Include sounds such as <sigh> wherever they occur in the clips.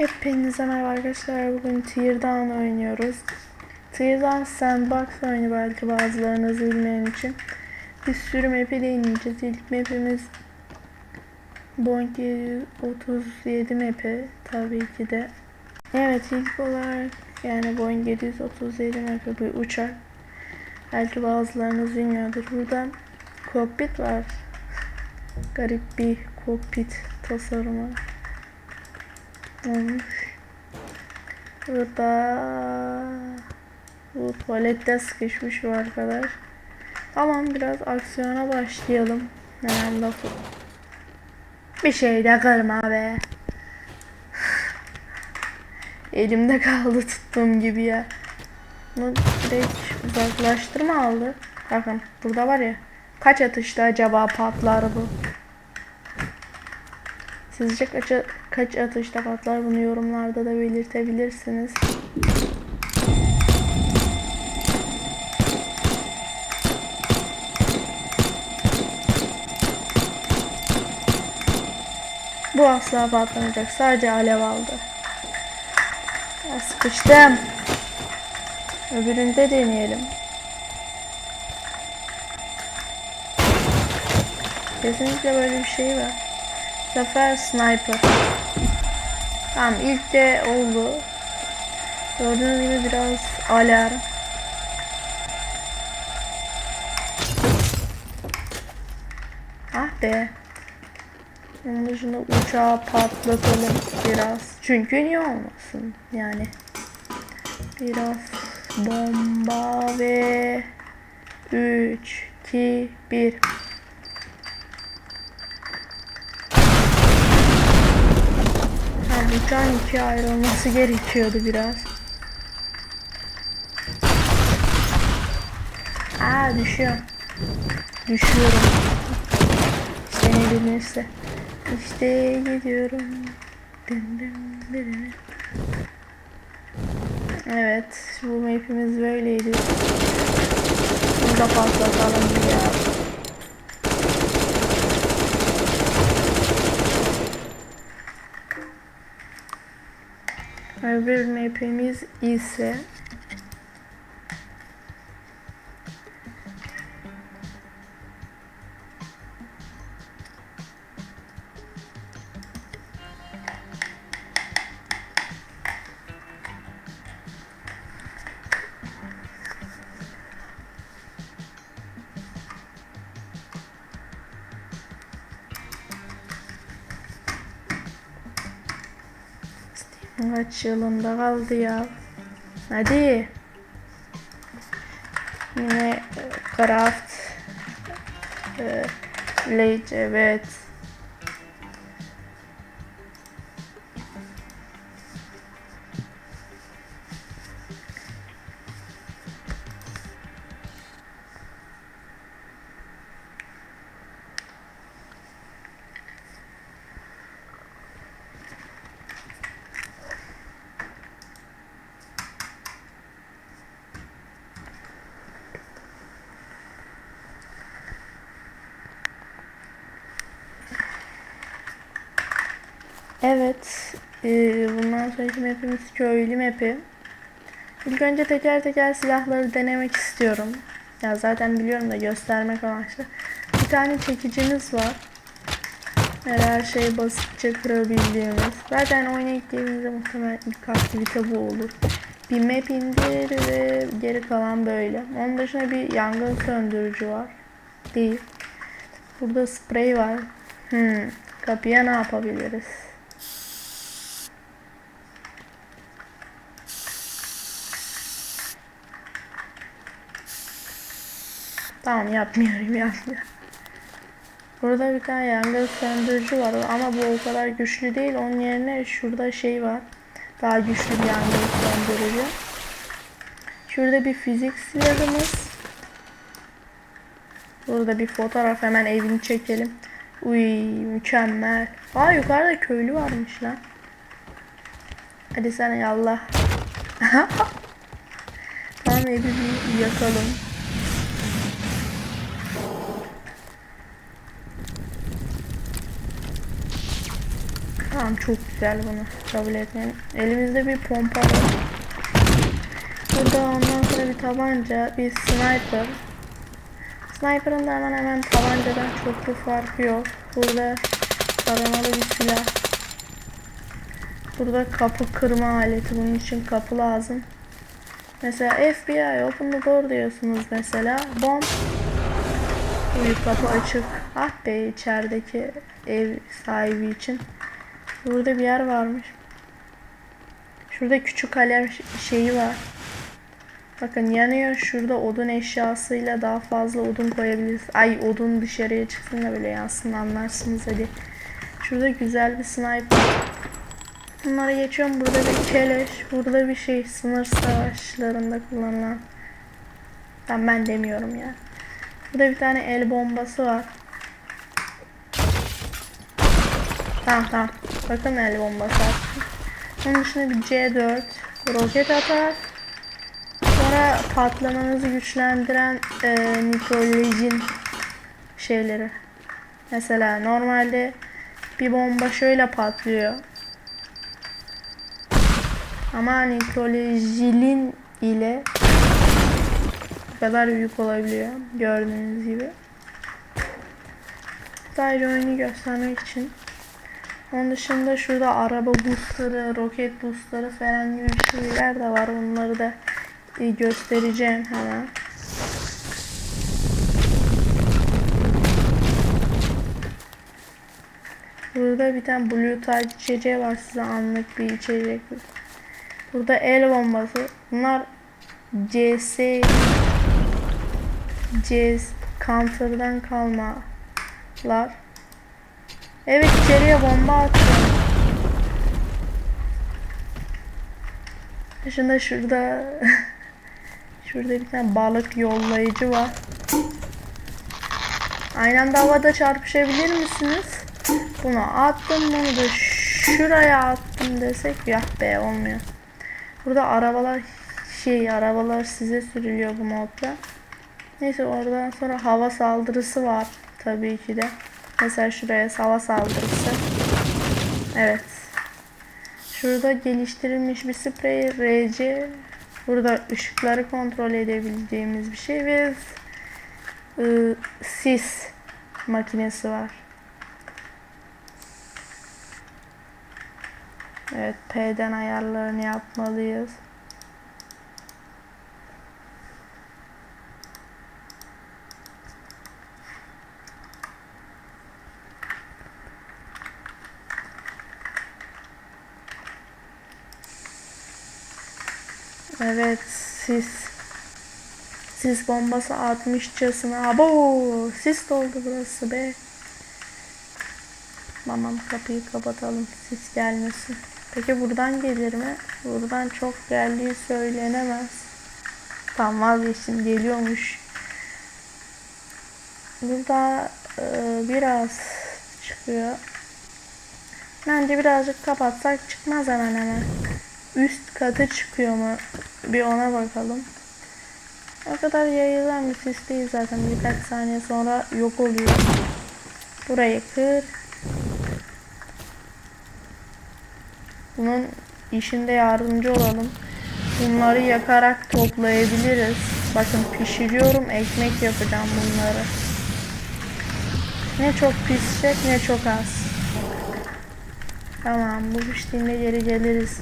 Hepinize merhaba arkadaşlar. Bugün Teardown oynuyoruz. Teardown Sandbox oyunu belki bazılarınız bilmeyen için. Bir sürü map'i deneyeceğiz. İlk map'imiz Boeing 737 map'i tabii ki de. Evet ilk olarak yani Boeing 737 map'i bir uçak. Belki bazılarınız bilmiyordur. Burada kokpit var. Garip bir kokpit tasarımı olmuş. Burada bu tuvalette sıkışmış bu arkadaş. Tamam biraz aksiyona başlayalım. Hemen lafı. Bir şey de kırma be. <sighs> Elimde kaldı tuttuğum gibi ya. Bunu direkt uzaklaştırma aldı. Bakın burada var ya. Kaç atışta acaba patlar bu? Sizce kaç, kaç atışta patlar bunu yorumlarda da belirtebilirsiniz. Bu asla patlamayacak. Sadece alev aldı. Ya sıkıştım. Öbüründe deneyelim. Kesinlikle böyle bir şey var. Bu sefer sniper. Tamam ilk de oldu. Gördüğünüz gibi biraz alarm. Ah be. Onun dışında uçağı patlatalım biraz. Çünkü niye olmasın yani. Biraz bomba ve 3, 2, 1. Uçağın ikiye ayrılması gerekiyordu biraz. Aa düşüyor. Düşüyorum. Ne bilirse. İşte gidiyorum. Dın dın dın. Evet, bu mapimiz böyleydi. Bunu da patlatalım ya. Öbür map'imiz ise Kaç yılında kaldı ya. Hadi. Yine craft. E, late evet. Evet. e, bundan sonraki mapimiz köylü mapi. İlk önce teker teker silahları denemek istiyorum. Ya zaten biliyorum da göstermek amaçlı. Bir tane çekicimiz var. Her şey basitçe kırabildiğimiz. Zaten oyuna gittiğimizde muhtemelen ilk aktivite bu olur. Bir map indir ve geri kalan böyle. Onun dışında bir yangın söndürücü var. Değil. Burada sprey var. Hmm. Kapıya ne yapabiliriz? Tamam yapmıyorum yapmıyorum. Burada bir tane yangın söndürücü var ama bu o kadar güçlü değil. Onun yerine şurada şey var. Daha güçlü bir yangın söndürücü. Şurada bir fizik silahımız. Burada bir fotoğraf hemen evini çekelim. Uy mükemmel. Aa yukarıda köylü varmış lan. Hadi sana yallah. <laughs> tamam evi bir yakalım. Tamam çok güzel bunu kabul etmeyin. Elimizde bir pompa var. Burada ondan sonra bir tabanca, bir sniper. Sniper'ın da hemen hemen tabancadan çok bir farkı yok. Burada taramalı bir silah. Burada kapı kırma aleti. Bunun için kapı lazım. Mesela FBI open the door diyorsunuz mesela. Bom. Bir kapı açık. Ah be içerideki ev sahibi için. Burada bir yer varmış. Şurada küçük kalem şeyi var. Bakın yanıyor. Şurada odun eşyasıyla daha fazla odun koyabiliriz. Ay odun dışarıya çıksın da böyle yansın anlarsınız hadi. Şurada güzel bir sniper. Bunları geçiyorum. Burada bir keleş. Burada bir şey. Sınır savaşlarında kullanılan. Tamam ben demiyorum ya. Burada bir tane el bombası var. Tamam tamam. Bakın el bombası attım. Onun dışında bir C4 roket atar. Sonra patlamanızı güçlendiren e, nitrojin şeyleri. Mesela normalde bir bomba şöyle patlıyor. Ama nitrojilin ile bu kadar büyük olabiliyor. Gördüğünüz gibi. Sadece oyunu göstermek için. Onun dışında şurada araba boostları, roket boostları falan gibi şeyler de var. Onları da göstereceğim hemen. Burada bir tane blue type içeceği var size anlık bir içecek. Burada el bombası. Bunlar CS CS Counter'dan kalmalar. Evet içeriye bomba attım. Dışında şurada <laughs> şurada bir tane balık yollayıcı var. Aynı anda havada çarpışabilir misiniz? Bunu attım bunu da şuraya attım desek ya be olmuyor. Burada arabalar şey arabalar size sürülüyor bu modda. Neyse oradan sonra hava saldırısı var tabii ki de. Mesela şuraya hava saldırısı. Evet. Şurada geliştirilmiş bir sprey RC. Burada ışıkları kontrol edebileceğimiz bir şey ve ıı, sis makinesi var. Evet P'den ayarlarını yapmalıyız. Evet sis. Sis bombası atmışçasına. Abo sis doldu burası be. Tamam kapıyı kapatalım. Sis gelmesin. Peki buradan gelir mi? Buradan çok geldiği söylenemez. Tam vazgeçtim. Geliyormuş. Burada e, biraz çıkıyor. Bence birazcık kapatsak çıkmaz hemen hemen üst katı çıkıyor mu? Bir ona bakalım. O kadar yayılan bir sis değil zaten. Birkaç saniye sonra yok oluyor. Burayı kır. Bunun işinde yardımcı olalım. Bunları yakarak toplayabiliriz. Bakın pişiriyorum. Ekmek yapacağım bunları. Ne çok pişecek ne çok az. Tamam bu piştiğinde geri geliriz.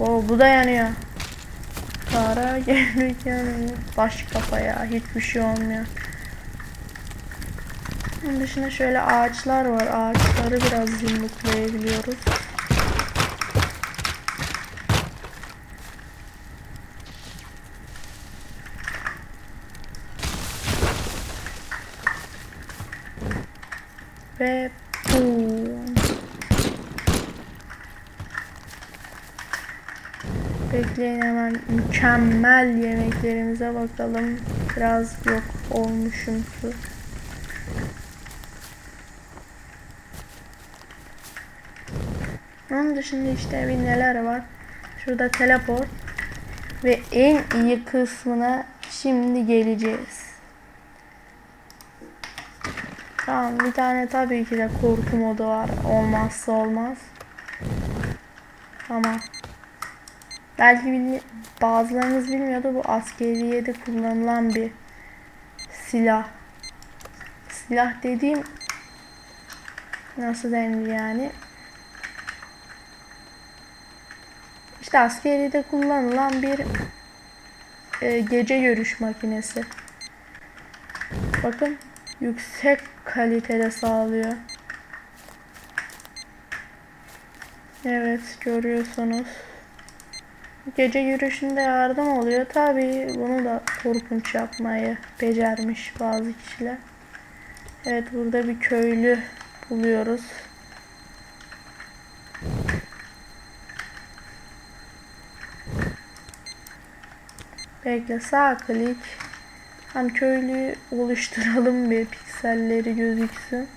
Oo, bu da yanıyor. Kara gelmek yanıyor. Baş kafaya hiçbir şey olmuyor. Onun dışında şöyle ağaçlar var. Ağaçları biraz yumruklayabiliyoruz. Ve boom. Bekleyin hemen mükemmel yemeklerimize bakalım. Biraz yok olmuşum su. Onun dışında işte bir neler var. Şurada teleport. Ve en iyi kısmına şimdi geleceğiz. Tamam bir tane tabii ki de korku modu var. Olmazsa olmaz. Tamam. Belki bilmi- bazılarınız bilmiyordu bu askeriyede kullanılan bir silah. Silah dediğim nasıl denir yani? İşte askeriyede kullanılan bir e, gece görüş makinesi. Bakın yüksek kalitede sağlıyor. Evet görüyorsunuz. Gece yürüyüşünde yardım oluyor. Tabii bunu da korkunç yapmayı becermiş bazı kişiler. Evet burada bir köylü buluyoruz. Bekle sağ klik. Hem köylüyü oluşturalım bir pikselleri gözüksün.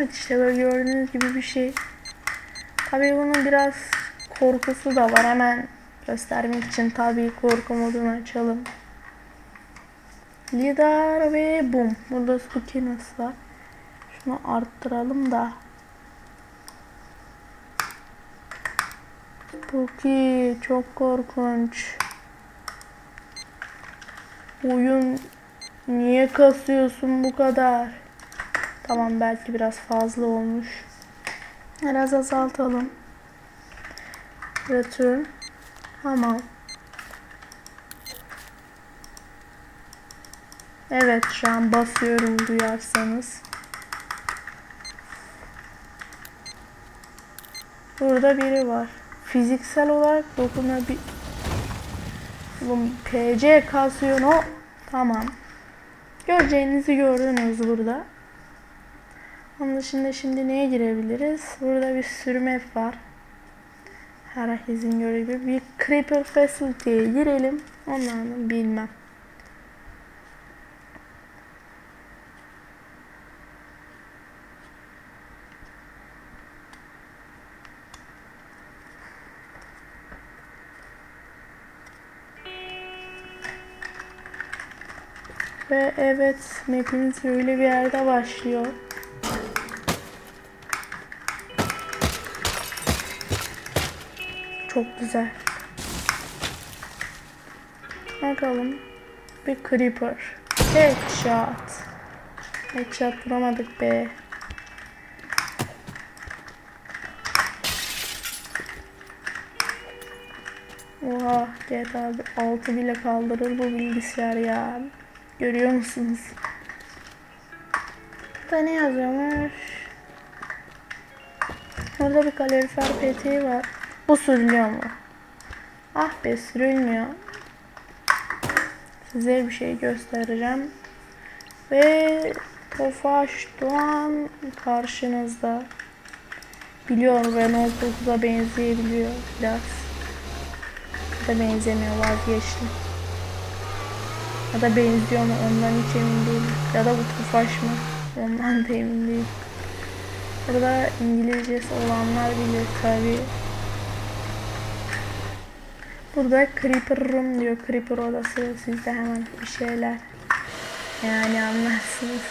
Evet işte böyle gördüğünüz gibi bir şey. Tabii bunun biraz korkusu da var. Hemen göstermek için tabii korku modunu açalım. Lidar ve bum. Burada Spookiness var. Şunu arttıralım da. Spooky çok korkunç. Oyun niye kasıyorsun bu kadar? Tamam belki biraz fazla olmuş. Biraz azaltalım. Return. Tamam. Evet şu an basıyorum duyarsanız. Burada biri var. Fiziksel olarak dokunabil... Bu PC kasıyor o. Tamam. Göreceğinizi gördünüz burada. Onun dışında şimdi neye girebiliriz? Burada bir sürü map var. Herkesin gördüğü gibi bir Creeper Facility'ye girelim. Onlardan bilmem. Ve evet mapimiz öyle bir yerde başlıyor. Çok güzel. Bakalım. Bir creeper. Headshot. Headshot vuramadık be. Oha GTA 6 bile kaldırır bu bilgisayar ya. Görüyor musunuz? Burada ne yazıyormuş? Burada bir kalorifer peteği var. Bu sürülüyor mu? Ah be sürülmüyor. Size bir şey göstereceğim. Ve Tofaş Doğan karşınızda. Biliyorum Renault 9'a benzeyebiliyor biraz. Ya da benzemiyor vazgeçtim. Ya da benziyor mu ondan hiç emin değilim. Ya da bu Tofaş mı? Ondan da emin değilim. Burada İngilizcesi olanlar bilir tabi. Burada Creeper Room diyor. Creeper odası. Siz de hemen bir şeyler yani anlarsınız.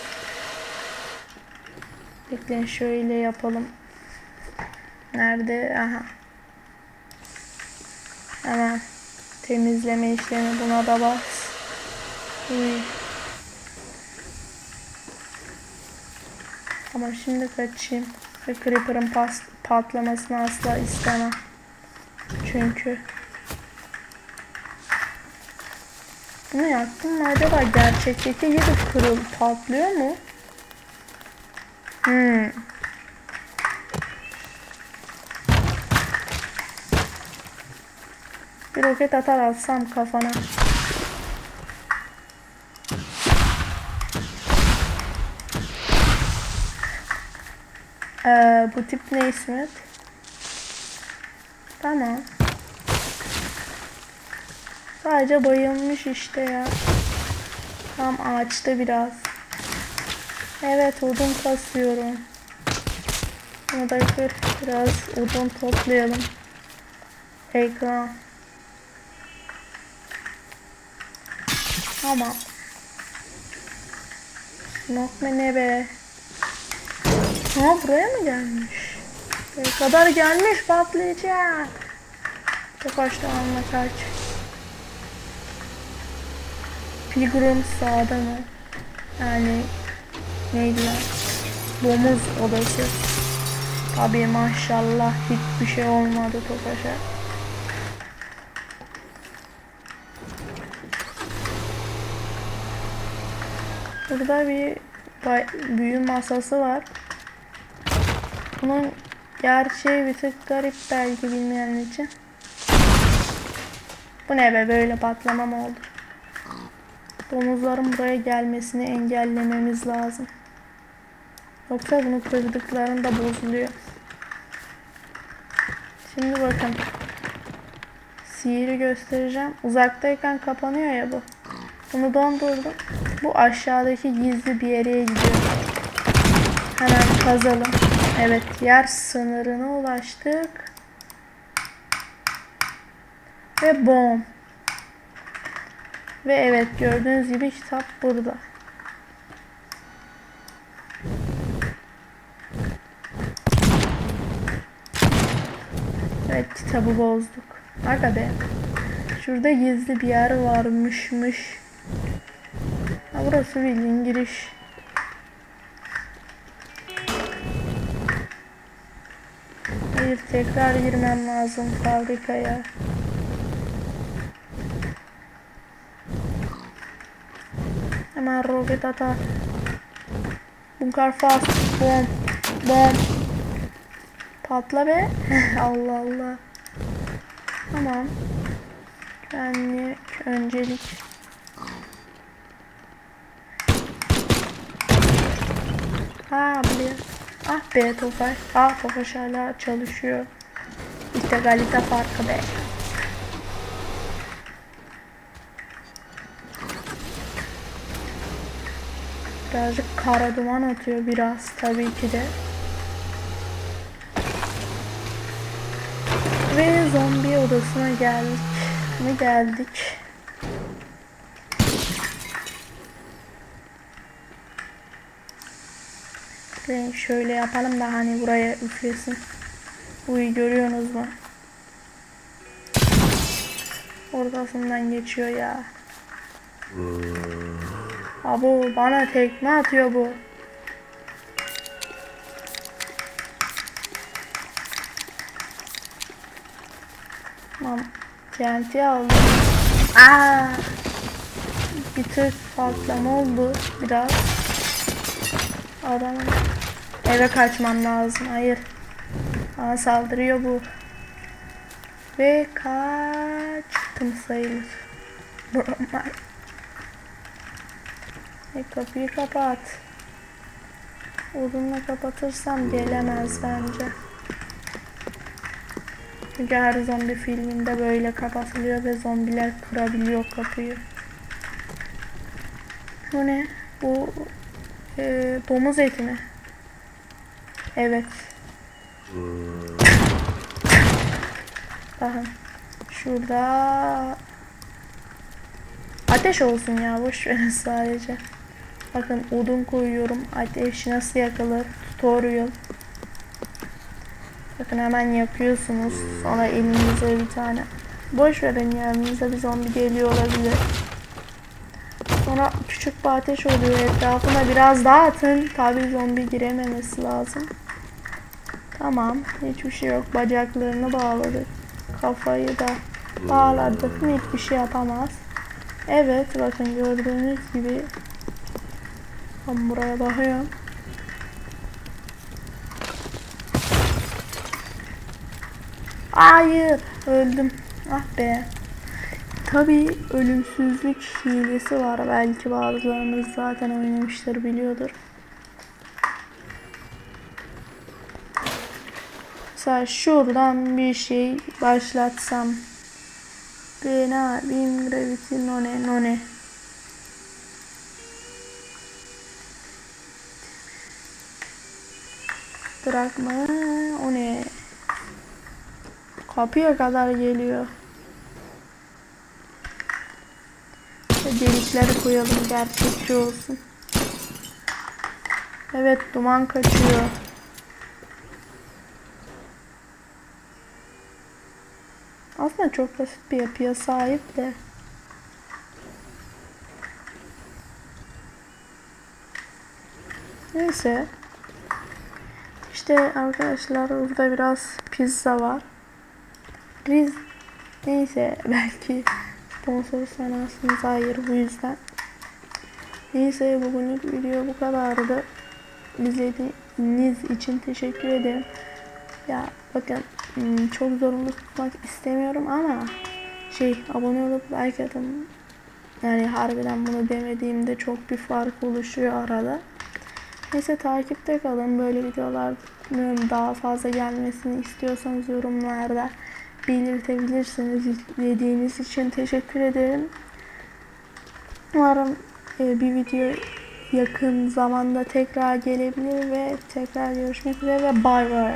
Bekleyin şöyle yapalım. Nerede? Aha. Hemen temizleme işlemi buna da bas. Uy. Ama şimdi kaçayım. Ve Creeper'ın patlamasını asla istemem. Çünkü bunu yaptım acaba gerçekteki gibi kırıl patlıyor mu? Hmm. Bir roket atar atsam kafana. Ee, bu tip ne İsmet? Tamam. Sadece bayılmış işte ya. Tam ağaçta biraz. Evet odun kasıyorum. Bunu da kır. Biraz odun toplayalım. Ekran. Tamam. Nokta ne be? Ha buraya mı gelmiş? Ne kadar gelmiş patlayacak. Çok anla kaç. Pilgrim sağda mı? Yani neydi lan? Domuz odası. Tabii maşallah hiçbir şey olmadı Tofaş'a. Burada bir büyü masası var. Bunun gerçeği bir tık garip belki bilmeyen için. Bu ne be böyle patlama mı oldu? Domuzların buraya gelmesini engellememiz lazım. Yoksa bunu kırdıklarında bozuluyor. Şimdi bakın. Sihiri göstereceğim. Uzaktayken kapanıyor ya bu. Bunu dondurdum. Bu aşağıdaki gizli bir yere gidiyor. Hemen kazalım. Evet yer sınırına ulaştık. Ve bom. Ve evet gördüğünüz gibi kitap burada. Evet kitabı bozduk. Aga be. Şurada gizli bir yer varmışmış. Ha, burası bildiğin giriş. Hayır tekrar girmem lazım fabrikaya. Hemen roket ata. Bunker fast. Bom. Bom. Patla be. <laughs> Allah Allah. Tamam. Güvenlik öncelik. Ha buraya. Ah be Tofaş. Ah Tofaş hala çalışıyor. İşte kalite farkı be. Birazcık kara duman atıyor biraz tabii ki de. Ve zombi odasına geldik. Mi geldik? Renk şöyle yapalım da hani buraya üflesin. Uyu görüyorsunuz mu? Ortasından geçiyor ya. Abo bana tekme atıyor bu. Tamam. TNT aldım. Aa! Bir tık patlama oldu biraz. Adamın eve kaçmam lazım. Hayır. Bana saldırıyor bu. Ve kaçtım sayılır. <laughs> Normal. E kapıyı kapat. Odunla kapatırsam gelemez bence. Çünkü her zombi filminde böyle kapatılıyor ve zombiler kırabiliyor kapıyı. Bu ne? Bu e, domuz eti mi? Evet. Bakın. Şurada ateş olsun ya boş verin sadece. Bakın odun koyuyorum. Ateş nasıl yakılır? Tutorial. Bakın hemen yakıyorsunuz. Sonra elinize bir tane. Boş verin ya elinize bir zombi geliyor olabilir. Sonra küçük bir ateş oluyor. Etrafına biraz daha atın. Tabi zombi girememesi lazım. Tamam. Hiçbir şey yok. Bacaklarını bağladık. Kafayı da bağladık. Hiçbir şey yapamaz. Evet bakın gördüğünüz gibi ben buraya bakıyorum. Hayır öldüm. Ah be. Tabi ölümsüzlük hilesi var. Belki bazılarınız zaten oynamıştır biliyordur. Mesela şuradan bir şey başlatsam. Ne yapayım? Gravity none none. Bırakma. O ne? Kapıya kadar geliyor. Delikleri koyalım gerçekçi olsun. Evet duman kaçıyor. Aslında çok basit bir yapıya sahip de. Neyse. İşte arkadaşlar burada biraz pizza var. Biz neyse <laughs> belki sponsor sanarsınız hayır bu yüzden. Neyse bugünlük video bu kadardı. İzlediğiniz için teşekkür ederim. Ya bakın hmm, çok zorunlu tutmak istemiyorum ama şey abone olup like atın. Yani harbiden bunu demediğimde çok bir fark oluşuyor arada. Neyse takipte kalın. Böyle videoların daha fazla gelmesini istiyorsanız yorumlarda belirtebilirsiniz. İzlediğiniz için teşekkür ederim. Umarım e, bir video yakın zamanda tekrar gelebilir ve tekrar görüşmek üzere ve bay bay.